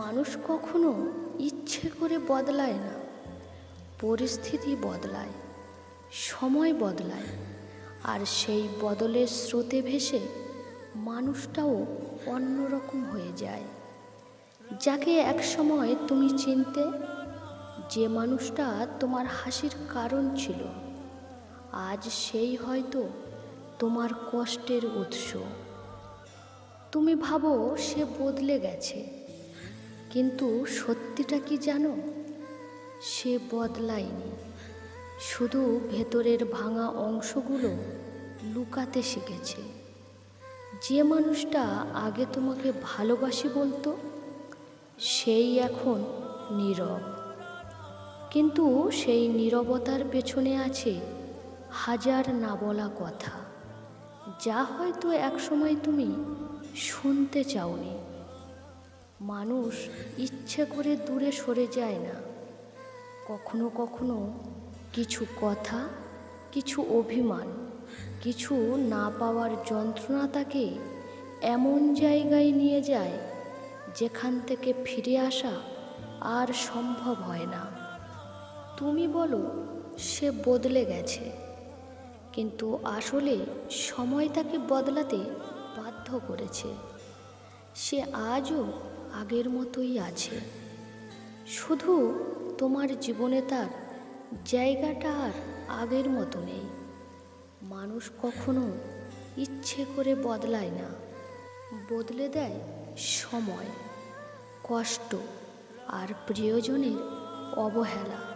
মানুষ কখনো ইচ্ছে করে বদলায় না। পরিস্থিতি বদলায়, সময় বদলায়, আর সেই বদলের স্রোতে ভেসে মানুষটাও অন্যরকম হয়ে যায়। যাকে একসময় তুমি চিনতে, যে মানুষটা তোমার হাসির কারণ ছিল, আজ সেই হয়তো তোমার কষ্টের উৎস। তুমি ভাবো সে বদলে গেছে কিন্তু সত্যিটা কি জানো? সে বদলায়নি। শুধু ভেতরের ভাঙা অংশগুলো লুকাতে শিখেছে। যে মানুষটা আগে তোমাকে ভালোবাসি বলতো, সেই এখন নীরব। কিন্তু সেই নীরবতার পেছনে আছে হাজার না বলা কথা। যা হয়তো একসময় তুমি শুনতে চাওনি। মানুষ ইচ্ছে করে দূরে সরে যায় না। কখনো কখনো কিছু কথা, কিছু অভিমান, কিছু না পাওয়ার যন্ত্রণা তাকে এমন জায়গায় নিয়ে যায় যেখান থেকে ফিরে আসা আর সম্ভব হয় না। তুমি বলো, সে বদলে গেছে। কিন্তু আসলে সময় তাকে বদলাতে বাধ্য করেছে। সে আজও আগের মতোই আছে। শুধু তোমার জীবনে তার জায়গাটা আর আগের মতো নেই। মানুষ কখনো ইচ্ছে করে বদলায় না। বদলে দেয় সময়, কষ্ট আর প্রিয়জনের অবহেলা।